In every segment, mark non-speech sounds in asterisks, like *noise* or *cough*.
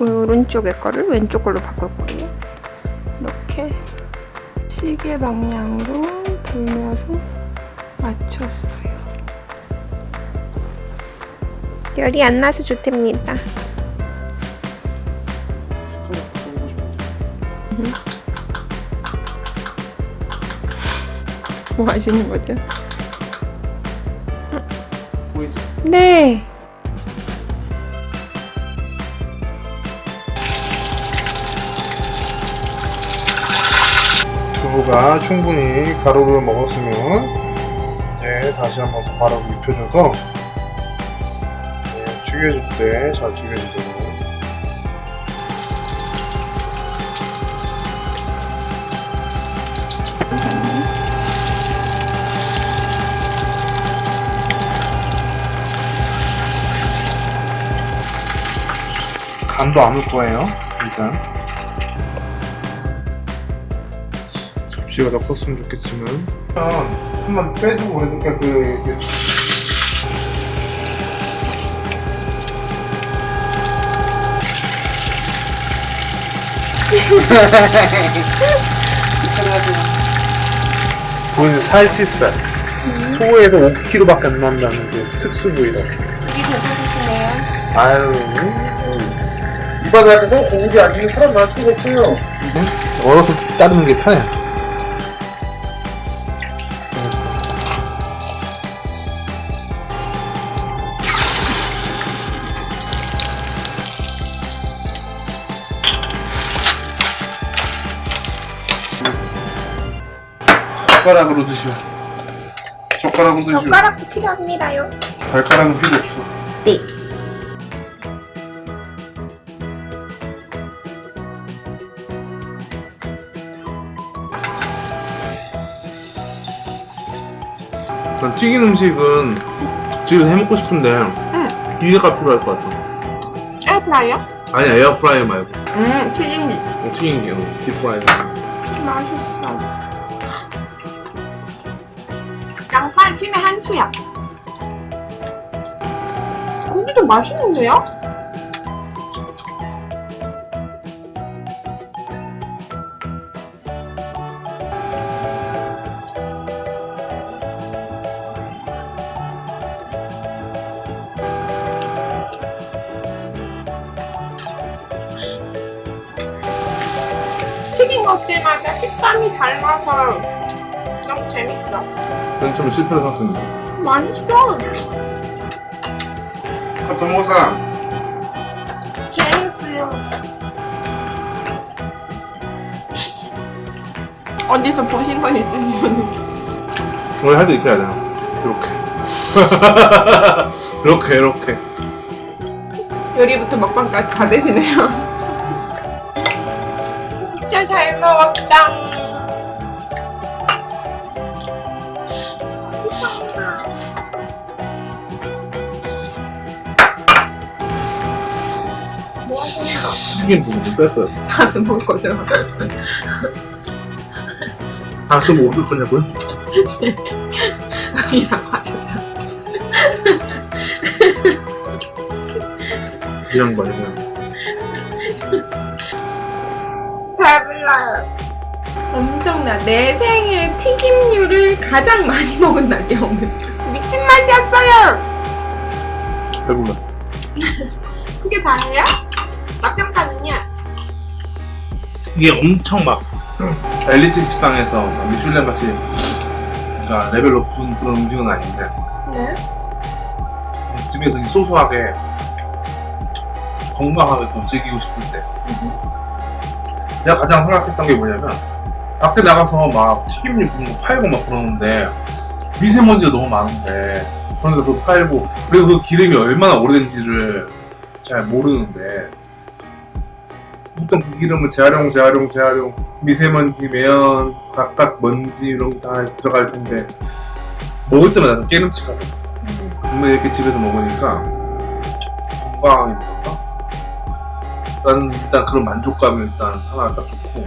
오른쪽에 거를 왼쪽 걸로 바꿀 거예요. 이렇게 시계 방향으로 돌려서 맞췄어요. 열이 안 나서 좋답니다. 뭐 하시는 거죠? 보이지? 네. 두부가 충분히 가루를 먹었으면 이제 다시 한번 더 가루를 입혀줘서 네, 튀겨질 때 잘 튀겨지도록. 간도 안 넣을 거예요 일단 접시가 더 컸으면 좋겠지만. 한번 빼주고 그러니까 그, 그 *laughs* 그건 살치살. 소에서 5kg밖에 안 난다는 그 특수 부위다 여기 고급이시네요. 아유. 이 바닥에서 고기 아니면 사람 날 수가 없어요. 얼어서 자르는 게 편해 젓가락으로 드시오 젓가락으로 드시오 젓가락도 필요합니다요. 발가락은 필요 없어 네. 전 튀긴 음식은 지금 해먹고 싶은데 기회가 필요할 것 같아. 에어프라이어? 아니 에어프라이어 말고 음, 튀김 어, 튀긴 게 어, 딥프라이어. 맛있어. 신의 한 수야. 고기도 맛있는데요? 튀긴 것 때마다 식감이 달라서 너무 재밌어. 맨 처음에 실패를 생각했는데. 맛있어. 카토모사 재밌어요. 어디서 보신 건 있으시면 오늘 이렇게 해야 되나? 이렇게. 이렇게 이렇게. 요리부터 먹방까지 다 되시네요. 진짜 잘 먹었다. 뭐 하세요? 튀긴 부분 뺐어요. 다들 먹을 거죠? 다또 뭐 없을 거냐고요? 이라고 하셨죠? 이 양반이 그냥. 배불러요. 엄청나. 내 생에 튀김류를 가장 많이 먹은 날이야, 오늘. 미친 맛이었어요! 배불러. *laughs* 그게 다예요? 맛평가는요? 이게 엄청 막 엘리트 식당에서 미슐랭 같이 그러니까 레벨 높은 그런 음식은 아닌데 네. 집에서 소소하게 건강하게 좀 즐기고 싶을 때 내가 가장 생각했던 게 뭐냐면 밖에 나가서 막 튀김류 그런 거 팔고 막 그러는데 미세먼지가 너무 많은데 그러니까 그거 팔고 그리고 그 기름이 얼마나 오래된지를 잘 모르는데 보통 그 기름을 재활용 재활용 재활용 미세먼지 매연 각각 먼지 이런 거 다 들어갈 텐데 먹을 때마다 깨름칙하고 근데 이렇게 집에서 먹으니까 뭔가 일단, 일단 그런 만족감이 일단 하나 딱 좋고.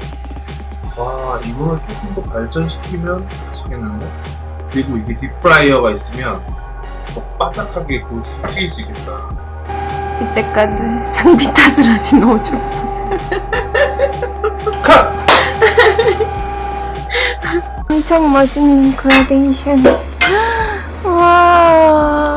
와 이거를 조금 더 발전시키면 맛있겠는데? 그리고 이게 딥프라이어가 있으면 더 바삭하게 구울 수, 튀길 수 있겠다. 이때까지 *laughs* 장비 탓을 하신 오죽. 컷! 엄청 멋있는 그라데이션. *gasps* 와.